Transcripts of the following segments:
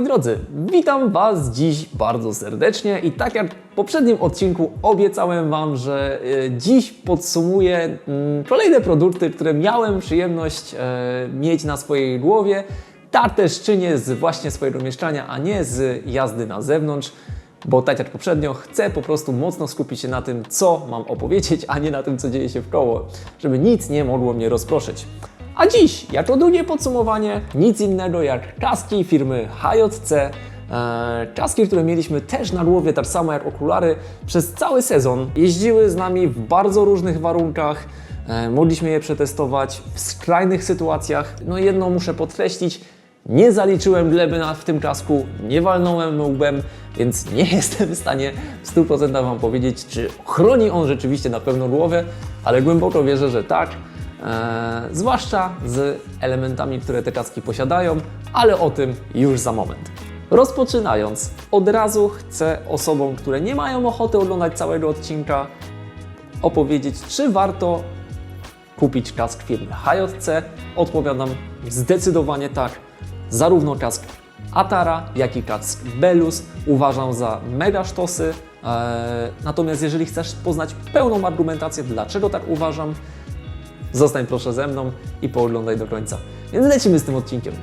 moi drodzy, witam Was dziś bardzo serdecznie i tak jak w poprzednim odcinku obiecałem Wam, że e, dziś podsumuję mm, kolejne produkty, które miałem przyjemność e, mieć na swojej głowie. Tak też czynię z właśnie swojego mieszkania, a nie z jazdy na zewnątrz. Bo tak jak poprzednio, chcę po prostu mocno skupić się na tym, co mam opowiedzieć, a nie na tym, co dzieje się w koło, żeby nic nie mogło mnie rozproszyć. A dziś, jako drugie podsumowanie, nic innego jak kaski firmy HJC. E, kaski, które mieliśmy też na głowie, tak samo jak okulary, przez cały sezon. Jeździły z nami w bardzo różnych warunkach. E, mogliśmy je przetestować w skrajnych sytuacjach. No jedno muszę podkreślić, nie zaliczyłem gleby na, w tym kasku, nie walnąłem łbem, więc nie jestem w stanie w 100% Wam powiedzieć, czy chroni on rzeczywiście na pewno głowę, ale głęboko wierzę, że tak. E, zwłaszcza z elementami, które te kaski posiadają, ale o tym już za moment. Rozpoczynając, od razu chcę osobom, które nie mają ochoty oglądać całego odcinka, opowiedzieć, czy warto kupić kask firmy HJC. Odpowiadam zdecydowanie tak. Zarówno kask Atara, jak i kask Belus uważam za mega sztosy. Eee, natomiast jeżeli chcesz poznać pełną argumentację, dlaczego tak uważam, zostań proszę ze mną i pooglądaj do końca. Więc lecimy z tym odcinkiem.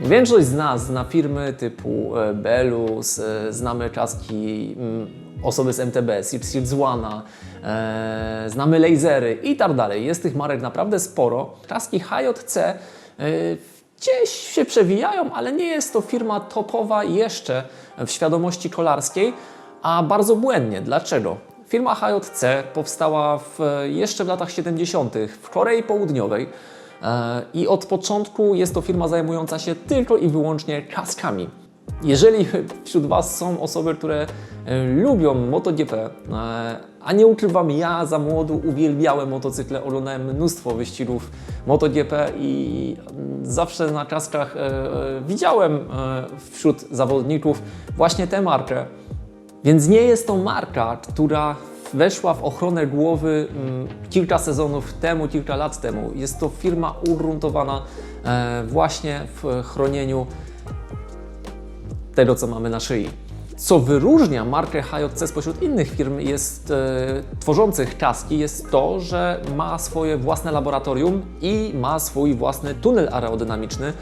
Większość z nas zna firmy typu e, Belus, e, znamy kaski mm, osoby z MTB, Sears One, e, znamy lasery i tak dalej. Jest tych marek naprawdę sporo. Kaski HJC e, gdzieś się przewijają, ale nie jest to firma topowa jeszcze w świadomości kolarskiej, a bardzo błędnie. Dlaczego? Firma HJC powstała w, jeszcze w latach 70. w Korei Południowej e, i od początku jest to firma zajmująca się tylko i wyłącznie kaskami. Jeżeli wśród Was są osoby, które e, lubią MotoGP, e, a nie ukrywam, ja za młodu uwielbiałem motocykle, oglądałem mnóstwo wyścigów MotoGP i zawsze na kaskach widziałem wśród zawodników właśnie tę markę. Więc nie jest to marka, która weszła w ochronę głowy mm, kilka sezonów temu, kilka lat temu. Jest to firma ugruntowana e, właśnie w chronieniu tego, co mamy na szyi. Co wyróżnia markę HJC spośród innych firm jest, e, tworzących kaski jest to, że ma swoje własne laboratorium i ma swój własny tunel aerodynamiczny,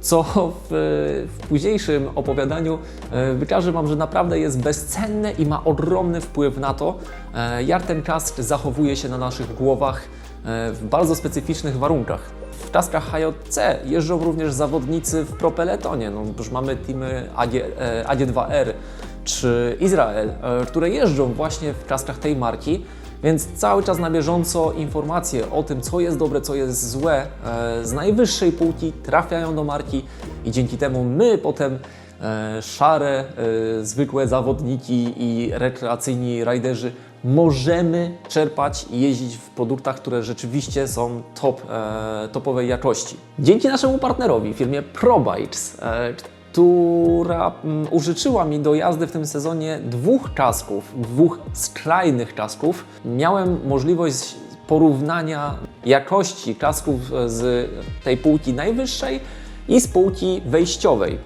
co w, w późniejszym opowiadaniu e, wykaże Wam, że naprawdę jest bezcenne i ma ogromny wpływ na to, e, jak ten kask zachowuje się na naszych głowach e, w bardzo specyficznych warunkach. W kaskach HJC jeżdżą również zawodnicy w propeletonie. No, już mamy teamy AG, e, AG2R czy Izrael, e, które jeżdżą właśnie w kaskach tej marki. Więc cały czas na bieżąco informacje o tym, co jest dobre, co jest złe, e, z najwyższej półki trafiają do marki i dzięki temu my potem szare, zwykłe zawodniki i rekreacyjni rajderzy możemy czerpać i jeździć w produktach, które rzeczywiście są top, e, topowej jakości. Dzięki naszemu partnerowi, firmie ProBikes, e, która mm, użyczyła mi do jazdy w tym sezonie dwóch kasków, dwóch skrajnych kasków. Miałem możliwość porównania jakości kasków z tej półki najwyższej i z półki wejściowej.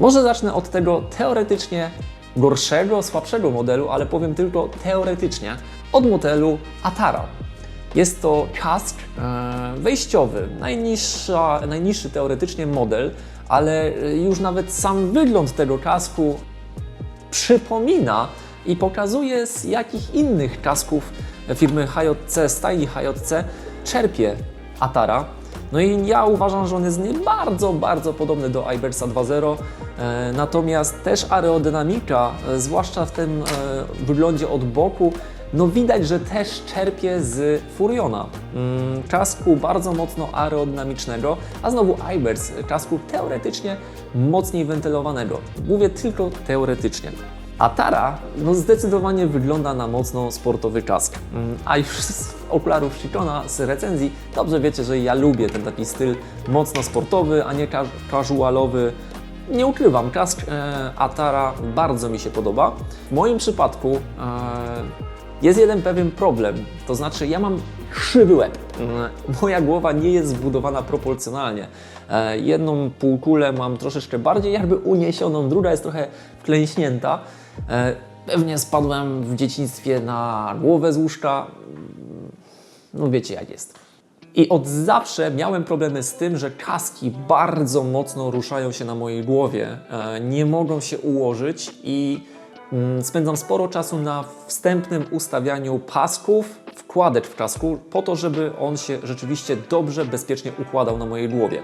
Może zacznę od tego teoretycznie gorszego, słabszego modelu, ale powiem tylko teoretycznie, od modelu Atara. Jest to kask e, wejściowy, najniższa, najniższy teoretycznie model, ale już nawet sam wygląd tego kasku przypomina i pokazuje z jakich innych kasków firmy HJC, stajni HJC czerpie Atara. No i ja uważam, że on jest nie bardzo, bardzo podobny do Ibersa 2.0, e, natomiast też aerodynamika, e, zwłaszcza w tym e, wyglądzie od boku, no widać, że też czerpie z Furiona. Mm, kasku bardzo mocno aerodynamicznego, a znowu Ibers, kasku teoretycznie mocniej wentylowanego. Mówię tylko teoretycznie. A Tara no zdecydowanie wygląda na mocno sportowy kask. Mm, A już z okularów Chicona, z recenzji, dobrze wiecie, że ja lubię ten taki styl mocno sportowy, a nie casualowy. Nie ukrywam, kask e, Atara bardzo mi się podoba. W moim przypadku e, jest jeden pewien problem, to znaczy ja mam krzywy łeb. Mm, Moja głowa nie jest zbudowana proporcjonalnie. E, Jedną półkulę mam troszeczkę bardziej jakby uniesioną, druga jest trochę wklęśnięta. E, Pewnie spadłem w dzieciństwie na głowę z łóżka. No wiecie jak jest. I od zawsze miałem problemy z tym, że kaski bardzo mocno ruszają się na mojej głowie, e, nie mogą się ułożyć i mm, spędzam sporo czasu na wstępnym ustawianiu pasków, wkładek w kasku, po to, żeby on się rzeczywiście dobrze, bezpiecznie układał na mojej głowie.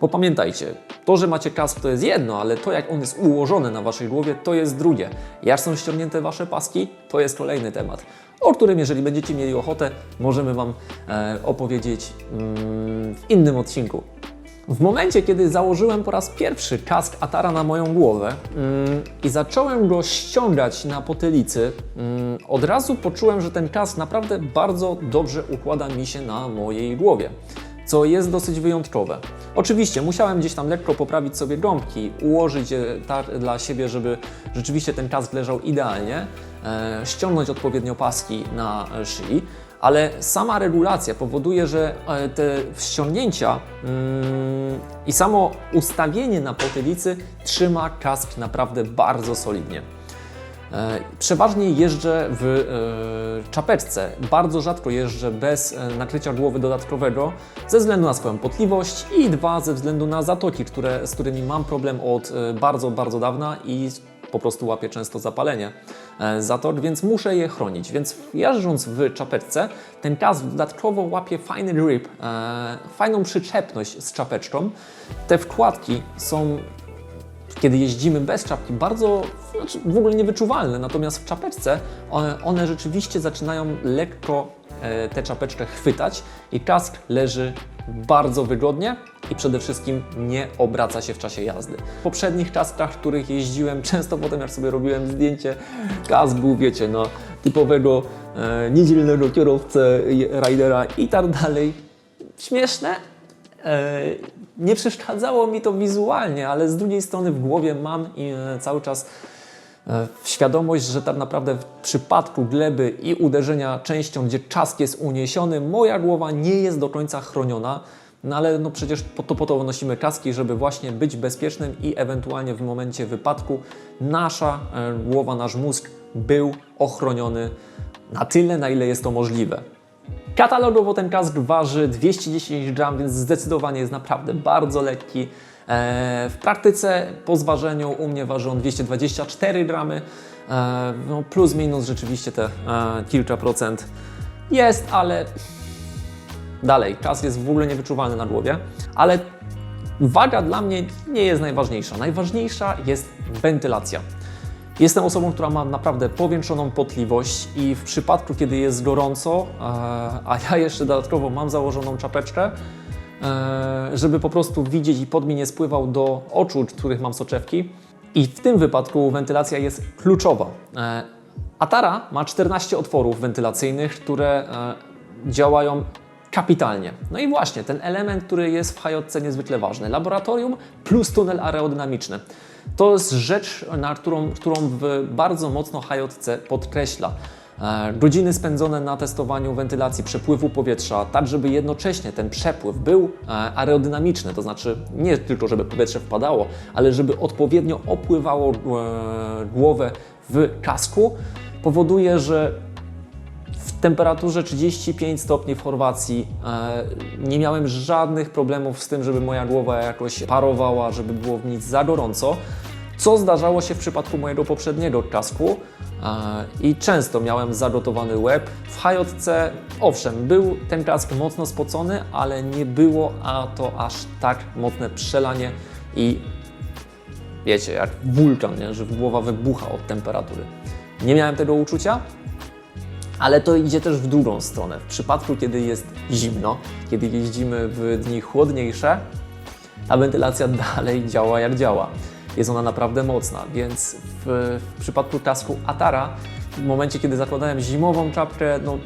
Bo pamiętajcie, to, że macie kask to jest jedno, ale to jak on jest ułożony na waszej głowie to jest drugie. Jak są ściągnięte wasze paski, to jest kolejny temat, o którym jeżeli będziecie mieli ochotę, możemy wam e, opowiedzieć mm, w innym odcinku. W momencie, kiedy założyłem po raz pierwszy kask Atara na moją głowę mm, i zacząłem go ściągać na potylicy, mm, od razu poczułem, że ten kask naprawdę bardzo dobrze układa mi się na mojej głowie co jest dosyć wyjątkowe. Oczywiście musiałem gdzieś tam lekko poprawić sobie gąbki, ułożyć je tak dla siebie, żeby rzeczywiście ten kask leżał idealnie, e, ściągnąć odpowiednio paski na e, szyi, ale sama regulacja powoduje, że e, te ściągnięcia mm, i samo ustawienie na potylicy trzyma kask naprawdę bardzo solidnie. E, Przeważnie jeżdżę w e, czapeczce. Bardzo rzadko jeżdżę bez e, nakrycia głowy dodatkowego ze względu na swoją potliwość i dwa ze względu na zatoki, które, z którymi mam problem od bardzo, bardzo dawna i po prostu łapię często zapalenie zatok, więc muszę je chronić. Więc jeżdżąc w czapeczce, ten kask dodatkowo łapie fajny grip, fajną przyczepność z czapeczką. Te wkładki są kiedy jeździmy bez czapki, bardzo znaczy w ogóle niewyczuwalne. Natomiast w czapeczce one, one rzeczywiście zaczynają lekko e, tę czapeczkę chwytać i kask leży bardzo wygodnie i przede wszystkim nie obraca się w czasie jazdy. W poprzednich kaskach, w których jeździłem, często potem jak sobie robiłem zdjęcie, kask był, wiecie, no, typowego e, niedzielnego kierowcę, rajdera i tak dalej. Śmieszne, E, nie przeszkadzało mi to wizualnie, ale z drugiej strony w głowie mam e, cały czas e, świadomość, że tak naprawdę w przypadku gleby i uderzenia częścią, gdzie czask jest uniesiony, moja głowa nie jest do końca chroniona. No ale no przecież po to, po to nosimy kaski, żeby właśnie być bezpiecznym i ewentualnie w momencie wypadku nasza e, głowa, nasz mózg był ochroniony na tyle, na ile jest to możliwe. Katalogowo ten kask waży 210 gram, więc zdecydowanie jest naprawdę bardzo lekki. E, W praktyce po zważeniu u mnie waży on 224 gramy. E, No plus minus rzeczywiście te e, kilka procent jest, ale dalej, kask jest w ogóle niewyczuwalny na głowie. Ale waga dla mnie nie jest najważniejsza. Najważniejsza jest wentylacja. Jestem osobą, która ma naprawdę powiększoną potliwość i w przypadku, kiedy jest gorąco, e, a ja jeszcze dodatkowo mam założoną czapeczkę, e, żeby po prostu widzieć i pod mi nie spływał do oczu, których mam soczewki. I w tym wypadku wentylacja jest kluczowa. E, Atara ma 14 otworów wentylacyjnych, które działają kapitalnie. No i właśnie ten element, który jest w HJ niezwykle ważny. Laboratorium plus tunel aerodynamiczny. To jest rzecz, na którą, którą bardzo mocno HJ podkreśla. E, Godziny spędzone na testowaniu wentylacji przepływu powietrza, tak żeby jednocześnie ten przepływ był e, aerodynamiczny, to znaczy nie tylko żeby powietrze wpadało, ale żeby odpowiednio opływało e, głowę w kasku, powoduje, że temperaturze 35 stopni w Chorwacji e, nie miałem żadnych problemów z tym, żeby moja głowa jakoś parowała, żeby było w nic za gorąco. co zdarzało się w przypadku mojego poprzedniego kasku e, i często miałem zagotowany łeb. W HJC, owszem, był ten kask mocno spocony, ale nie było a to aż tak mocne przelanie i wiecie, jak wulkan, nie? że głowa wybucha od temperatury. Nie miałem tego uczucia, ale to idzie też w drugą stronę. W przypadku, kiedy jest zimno, kiedy jeździmy w dni chłodniejsze, a wentylacja dalej działa jak działa. Jest ona naprawdę mocna, więc w, w przypadku kasku Atara, w momencie, kiedy zakładałem zimową czapkę, no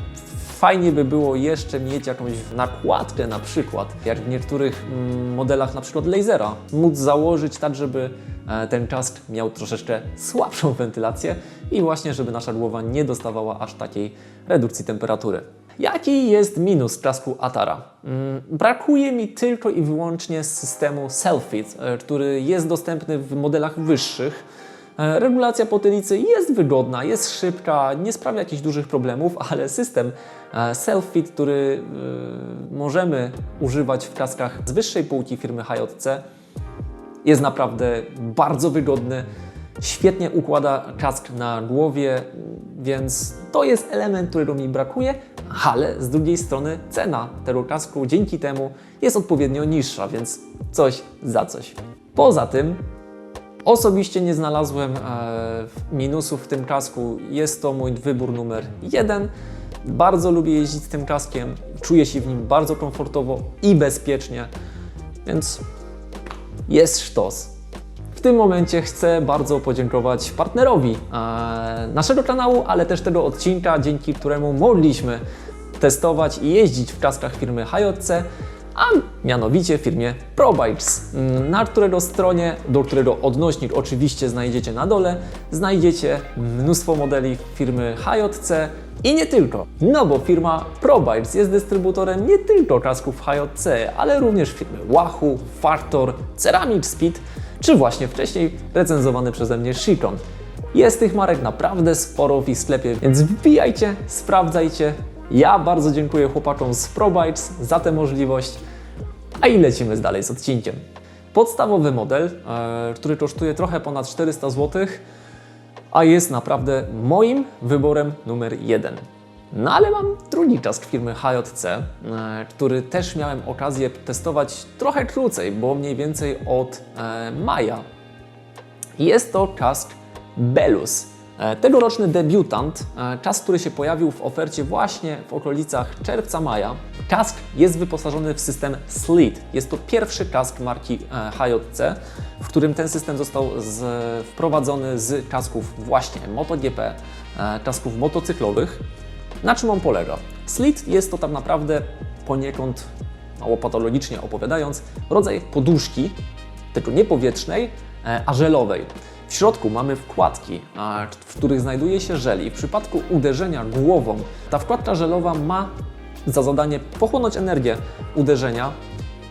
fajnie by było jeszcze mieć jakąś nakładkę na przykład, jak w niektórych mm, modelach na przykład lasera, móc założyć tak, żeby e, ten kask miał troszeczkę słabszą wentylację i właśnie, żeby nasza głowa nie dostawała aż takiej redukcji temperatury. Jaki jest minus kasku Atara? Mm, Brakuje mi tylko i wyłącznie systemu Selfit, e, który jest dostępny w modelach wyższych. E, Regulacja potylicy jest wygodna, jest szybka, nie sprawia jakichś dużych problemów, ale system e, Self-Fit, który e, możemy używać w kaskach z wyższej półki firmy HJC, jest naprawdę bardzo wygodny, świetnie układa kask na głowie, więc to jest element, którego mi brakuje, ale z drugiej strony cena tego kasku dzięki temu jest odpowiednio niższa, więc coś za coś. Poza tym Osobiście nie znalazłem e, minusów w tym kasku. Jest to mój wybór numer jeden. Bardzo lubię jeździć z tym kaskiem. Czuję się w nim bardzo komfortowo i bezpiecznie, więc jest sztos. W tym momencie chcę bardzo podziękować partnerowi e, naszego kanału, ale też tego odcinka, dzięki któremu mogliśmy testować i jeździć w kaskach firmy HJC, a mianowicie firmie ProBikes, mm, na którego stronie, do którego odnośnik oczywiście znajdziecie na dole, znajdziecie mnóstwo modeli firmy HJC i nie tylko. No bo firma ProBikes jest dystrybutorem nie tylko kasków HJC, ale również firmy Wahoo, Factor, Ceramic Speed, czy właśnie wcześniej recenzowany przeze mnie Shikon. Jest tych marek naprawdę sporo w ich sklepie, więc wbijajcie, sprawdzajcie. Ja bardzo dziękuję chłopakom z ProBikes za tę możliwość, a i lecimy dalej z odcinkiem. Podstawowy model, e, który kosztuje trochę ponad 400 zł, a jest naprawdę moim wyborem numer jeden. No ale mam drugi kask firmy HJC, e, który też miałem okazję testować trochę krócej, bo mniej więcej od e, maja. Jest to kask Belus. E, Tegoroczny debiutant, e, kask, który się pojawił w ofercie właśnie w okolicach czerwca-maja. Kask jest wyposażony w system SLEED. Jest to pierwszy kask marki e, HJC, w którym ten system został z, wprowadzony z kasków właśnie MotoGP, kasków motocyklowych. Na czym on polega? Slit jest to tak naprawdę poniekąd, mało patologicznie opowiadając, rodzaj poduszki, tylko nie powietrznej, a żelowej. W środku mamy wkładki, w których znajduje się żel i w przypadku uderzenia głową ta wkładka żelowa ma za zadanie pochłonąć energię uderzenia,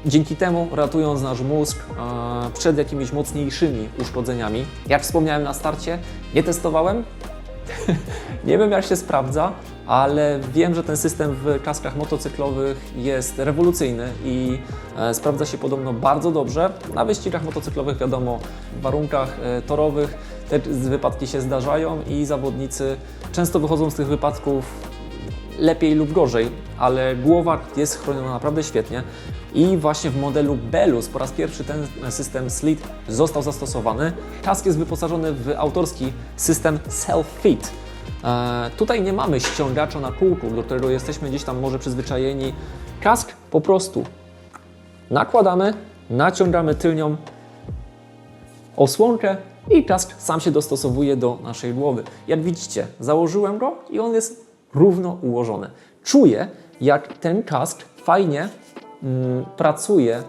dzięki temu ratując nasz mózg e, przed jakimiś mocniejszymi uszkodzeniami. Jak wspomniałem na starcie, nie testowałem, nie wiem jak się sprawdza, ale wiem, że ten system w kaskach motocyklowych jest rewolucyjny i e, sprawdza się podobno bardzo dobrze. Na wyścigach motocyklowych wiadomo, w warunkach e, torowych te wypadki się zdarzają i zawodnicy często wychodzą z tych wypadków lepiej lub gorzej, ale głowa jest chroniona naprawdę świetnie i właśnie w modelu Belus po raz pierwszy ten system SLEED został zastosowany. Kask jest wyposażony w autorski system Self-Fit. E, tutaj nie mamy ściągacza na kółku, do którego jesteśmy gdzieś tam może przyzwyczajeni. Kask po prostu nakładamy, naciągamy tylnią osłonkę i kask sam się dostosowuje do naszej głowy. Jak widzicie, założyłem go i on jest równo ułożony. Czuję, jak ten kask fajnie mm, pracuje.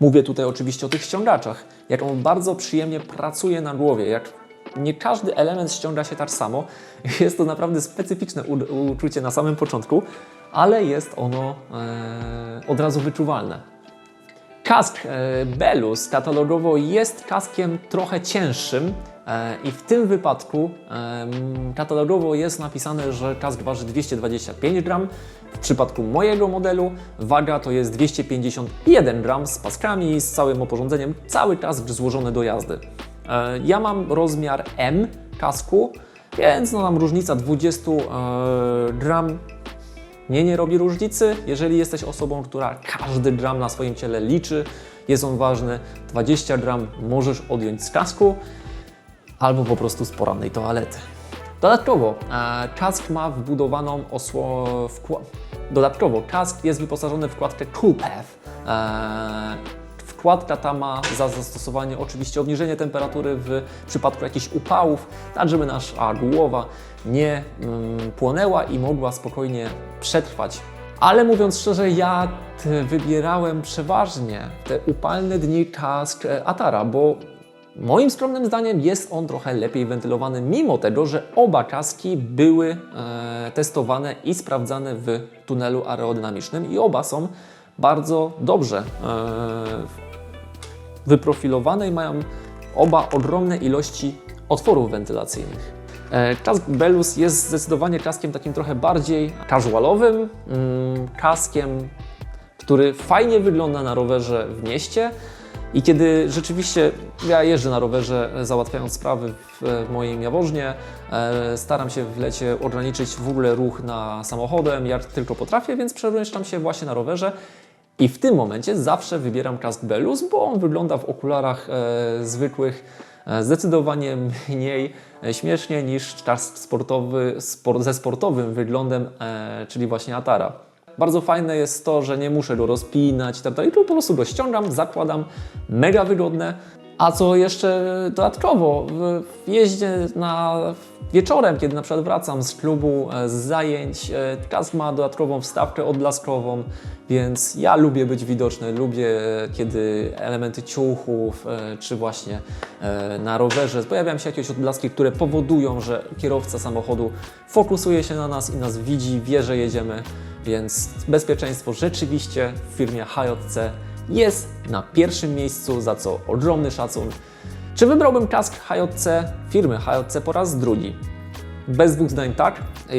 Mówię tutaj oczywiście o tych ściągaczach. Jak on bardzo przyjemnie pracuje na głowie, jak nie każdy element ściąga się tak samo. Jest to naprawdę specyficzne uczucie na samym początku, ale jest ono e, od razu wyczuwalne. Kask e, Belus katalogowo jest kaskiem trochę cięższym e, i w tym wypadku em, katalogowo jest napisane, że kask waży 225 gram. W przypadku mojego modelu waga to jest 251 gram z paskami, z całym oporządzeniem, cały kask złożony do jazdy. E, Ja mam rozmiar M kasku, więc no nam różnica 20 e, gram nie, nie robi różnicy. Jeżeli jesteś osobą, która każdy gram na swoim ciele liczy, jest on ważny, 20 gram możesz odjąć z kasku albo po prostu z porannej toalety. Dodatkowo e, kask ma wbudowaną osło... Wkła... Dodatkowo kask jest wyposażony w wkładkę Cool. Wkładka ta ma za zastosowanie oczywiście obniżenie temperatury w przypadku jakichś upałów, tak żeby nasza głowa nie mm, płonęła i mogła spokojnie przetrwać. Ale mówiąc szczerze, ja wybierałem przeważnie te upalne dni kask e, Atara, bo Moim skromnym zdaniem jest on trochę lepiej wentylowany, mimo tego, że oba kaski były e, testowane i sprawdzane w tunelu aerodynamicznym i oba są bardzo dobrze e, wyprofilowane i mają oba ogromne ilości otworów wentylacyjnych. E, Kask Belus jest zdecydowanie kaskiem takim trochę bardziej casualowym, mm, kaskiem, który fajnie wygląda na rowerze w mieście. I kiedy rzeczywiście ja jeżdżę na rowerze, e, załatwiając sprawy w, w moim Jaworznie, e, staram się w lecie ograniczyć w ogóle ruch na samochodem, jak tylko potrafię, więc przemieszczam się właśnie na rowerze. I w tym momencie zawsze wybieram kask Belus, bo on wygląda w okularach e, zwykłych e, zdecydowanie mniej e, śmiesznie niż kask sportowy sport, ze sportowym wyglądem, e, czyli właśnie Atara. Bardzo fajne jest to, że nie muszę go rozpinać i tak dalej, tylko po prostu go ściągam, zakładam, mega wygodne. A co jeszcze dodatkowo, w jeździe na wieczorem, kiedy na przykład wracam z klubu, e, z zajęć, e, kask ma dodatkową wstawkę odblaskową, więc ja lubię być widoczny, lubię e, kiedy elementy ciuchów, czy właśnie na rowerze pojawiają się jakieś odblaski, które powodują, że kierowca samochodu fokusuje się na nas i nas widzi, wie, że jedziemy, więc bezpieczeństwo rzeczywiście w firmie HJC jest na pierwszym miejscu, za co ogromny szacun. Czy wybrałbym kask HJC firmy HJC po raz drugi? Bez dwóch zdań tak. Yy,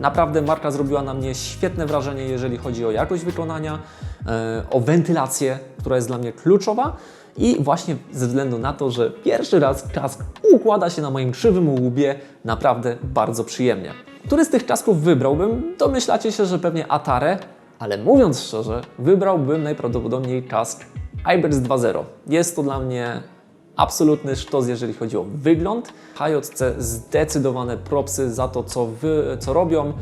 Naprawdę marka zrobiła na mnie świetne wrażenie, jeżeli chodzi o jakość wykonania, yy, o wentylację, która jest dla mnie kluczowa i właśnie ze względu na to, że pierwszy raz kask układa się na moim krzywym łbie naprawdę bardzo przyjemnie. Który z tych kasków wybrałbym? Domyślacie się, że pewnie Atare, ale mówiąc szczerze, wybrałbym najprawdopodobniej kask Ibex 2.0. Jest to dla mnie absolutny sztos, jeżeli chodzi o wygląd. HJC zdecydowane propsy za to, co, wy, co robią,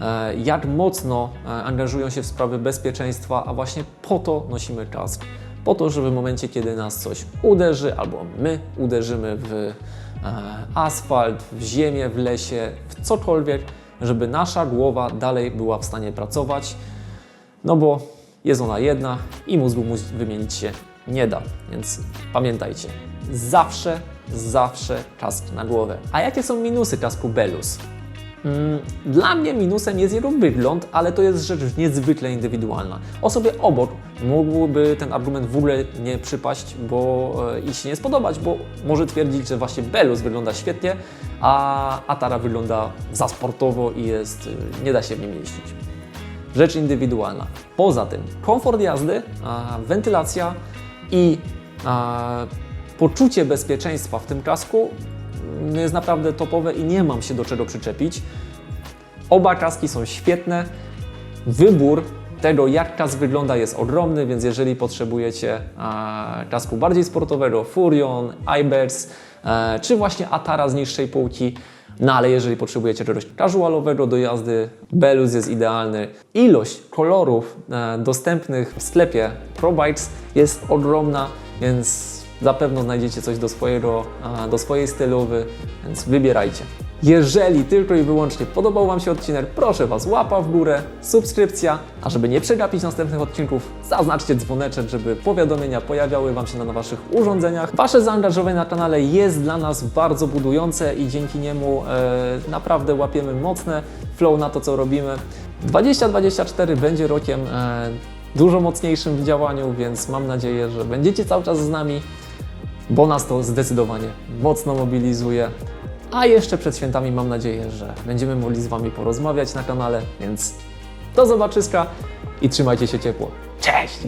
e, jak mocno e, angażują się w sprawy bezpieczeństwa, a właśnie po to nosimy kask. Po to, żeby w momencie, kiedy nas coś uderzy, albo my uderzymy w e, asfalt, w ziemię, w lesie, w cokolwiek, żeby nasza głowa dalej była w stanie pracować, no bo jest ona jedna i mózgu wymienić się nie da. Więc pamiętajcie, zawsze, zawsze kask na głowę. A jakie są minusy kasku Belus? Mm, Dla mnie minusem jest jego wygląd, ale to jest rzecz niezwykle indywidualna. Osobie obok mógłby ten argument w ogóle nie przypaść bo, e, i się nie spodobać, bo może twierdzić, że właśnie Belus wygląda świetnie, a Atara wygląda za sportowo i jest, e, nie da się w nim jeździć rzecz indywidualna. Poza tym komfort jazdy, wentylacja i poczucie bezpieczeństwa w tym kasku mm, jest naprawdę topowe i nie mam się do czego przyczepić. Oba kaski są świetne. Wybór tego, jak kask wygląda, jest ogromny, więc jeżeli potrzebujecie kasku bardziej sportowego, Furion, Ibex, e, czy właśnie Atara z niższej półki, no ale jeżeli potrzebujecie czegoś casualowego do jazdy, Belus jest idealny. Ilość kolorów e, dostępnych w sklepie ProBikes jest ogromna, więc zapewne znajdziecie coś do, swojego, e, do swojej stylowy, więc wybierajcie. Jeżeli tylko i wyłącznie podobał Wam się odcinek, proszę Was łapa w górę, subskrypcja, a żeby nie przegapić następnych odcinków, zaznaczcie dzwoneczek, żeby powiadomienia pojawiały Wam się na Waszych urządzeniach. Wasze zaangażowanie na kanale jest dla nas bardzo budujące i dzięki niemu e, naprawdę łapiemy mocne flow na to, co robimy. 2024 będzie rokiem e, dużo mocniejszym w działaniu, więc mam nadzieję, że będziecie cały czas z nami bo nas to zdecydowanie mocno mobilizuje. A jeszcze przed świętami mam nadzieję, że będziemy mogli z Wami porozmawiać na kanale, więc do zobaczyska i trzymajcie się ciepło. Cześć!